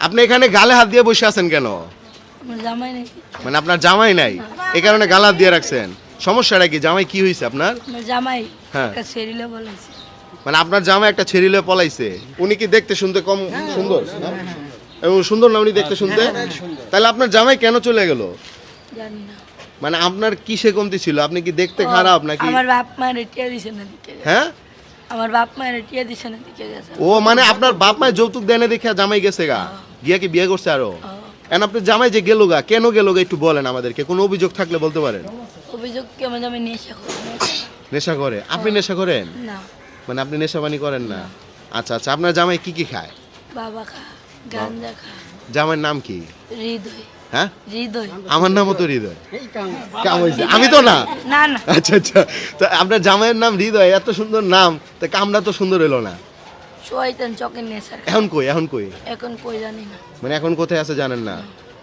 আপনি এখানে গালে হাত দিয়ে বসে আছেন কেন? আমার জামাই নাকি? মানে আপনার জামাই নাই? এই কারণে গালে হাত দিয়ে রাখছেন। সমস্যাটা কি? জামাই কি হয়েছে আপনার? জামাই হ্যাঁ। মানে আপনার জামাই একটা ছেড়িলে পলাইছে। উনি কি দেখতে শুনতে কম সুন্দর? না? এবং সুন্দর না উনি দেখতে শুনতে? তাহলে আপনার জামাই কেন চলে গেল? মানে আপনার কিসে কমতি ছিল? আপনি কি দেখতে খারাপ নাকি? আমার বাপ মায়ের টিয়া দিছে না দিকে। হ্যাঁ? আমার বাপ মায়ের টিয়া দিছে না দিকে গেছে। ও মানে আপনার বাপ মায়ের যৌতুক দেনে দেখে জামাই গেছে গা? গিয়া কি বিয়ে করছে আরও। এন আপনি জামাই যে গেল গা কেন গেল গা একটু বলেন আমাদেরকে? কোনো অভিযোগ থাকলে বলতে পারেন? অভিযোগ কি আমার জামাই নেশা করে? নেশা করে? আপনি নেশা করেন? না। মানে আপনি নেশা পানি করেন না? আচ্ছা আচ্ছা আপনার জামাই কি কি খায়? বাবা খা গাঞ্জা খা। জামাইয়ের নাম কি? হৃদয়। হ্যাঁ? আমার নামও তো হৃদয়। আমি তো না। না না। আচ্ছা আচ্ছা। তো আপনার জামাইয়ের নাম হৃদয় এত সুন্দর নাম। তা কামটা তো সুন্দর হলো না। শয়তান চকের নেশার খা। এখন কই এখন কই? এখন কই জানি না। মানে এখন কোথায় আছে জানেন না?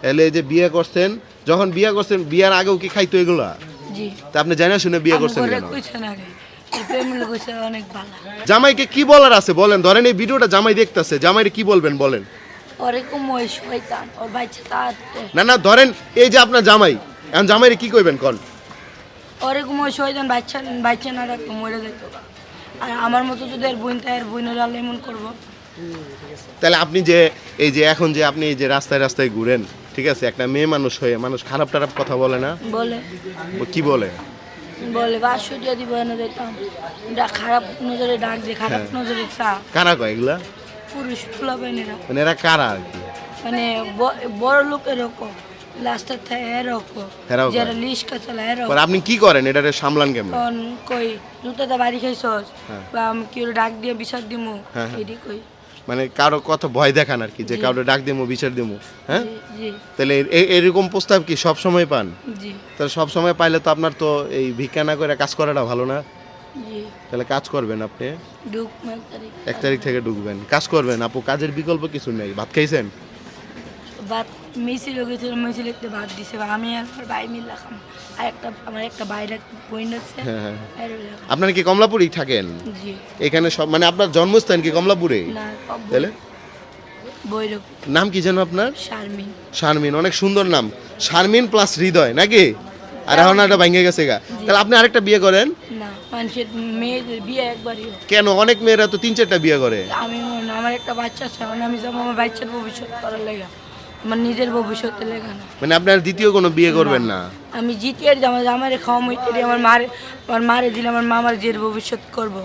এই যে বিয়ে করছেন যখন বিয়ে করছেন বিয়ার আগেও কি খাইতো এগুলা? জি। তা আপনি জানা শুনে বিয়ে করছেন কেন? জামাইকে কি বলার আছে বলেন? ধরেন এই ভিডিওটা জামাই দেখতেছে জামাইরে কি বলবেন বলেন? না না ধরেন এই যে আপনার জামাই এখন জামাইরে কি কইবেন কন? ওরকম ওই শয়তান বাচ্চা বাচ্চা না রাখতো মরে যেত আর আমার মতো যদি এর বোন তাই এর বোনের আলো এমন করব। তাহলে আপনি যে এই যে এখন যে আপনি এই যে রাস্তায় রাস্তায় ঘুরেন ঠিক আছে? একটা মেয়ে মানুষ হয়ে মানুষ খারাপ টারাপ কথা বলে না? বলে। ও কি বলে? বলে বাসু যদি বয়ানো দিতাম। ডা- খারাপ নজরে ডাক দিয়ে খারাপ হ্যাঁ। নজরে চা। কারা কয় এগুলা? পুরুষ ফুলাবেনেরা মানে এরা কারা আর কি? মানে বড় লোক এরকম। লাস্টের থাকে এরকম যারা। লিস্ট চালা এরকম। আপনি কি করেন? এটারে সামলান কেমন? তখন কই বাড়ি খাইছস হ্যাঁ। বা আমি কি ডাক দিয়ে বিচার দিমু? হ্যাঁ, হ্যাঁ। এডি কই। মানে কারও কথা ভয় দেখান আর কি যে। কারও ডাক দিমু বিচার দিমু হ্যাঁ? তাহলে এরকম প্রস্তাব কি সব সময় পান? জি। তাহলে সব সময় পাইলে তো আপনার তো এই ভিক্ষা না করে কাজ করাটা ভালো না। জি। তাহলে কাজ করবেন আপনি। এক তারিখ থেকে ঢুকবেন কাজ করবেন আপু কাজের বিকল্প কিছু নেই। ভাত খাইছেন? ভাত মিছিল গেছিল মিছিল একটু ভাত দিছে। আমি আর ভাই মিল রাখাম আর একটা আমার একটা বাইরে আছে। হ্যাঁ হ্যাঁ। আপনার কি কমলাপুরেই থাকেন? জি। এখানে সব মানে আপনার জন্মস্থান কি কমলাপুরে? না তাহলে? বৈরব নাম কি যেন আপনার? শারমিন। শারমিন অনেক সুন্দর নাম। শারমিন প্লাস হৃদয় নাকি? আর এখন একটা ভেঙে গেছে গা। তাহলে আপনি আরেকটা বিয়ে করেন? না মানুষের মেয়েদের বিয়ে একবারই কেন? অনেক মেয়েরা তো তিন চারটা বিয়ে করে। আমি আমার একটা বাচ্চা আছে আমি যাব আমার বাচ্চার ভবিষ্যৎ করার লেগা। আমার নিজের ভবিষ্যতে লেখানো মানে আপনার দ্বিতীয় কোনো বিয়ে করবেন না আমি জিতিয়ে আমার আমার খাওয়া মইতে আমার মারে আমার মারে দিলে আমার মামার জের ভবিষ্যৎ করব।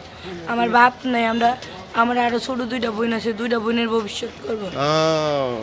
আমার বাপ নাই আমরা আমার আরও ছোট দুইটা বোন আছে দুইটা বোনের ভবিষ্যৎ করব।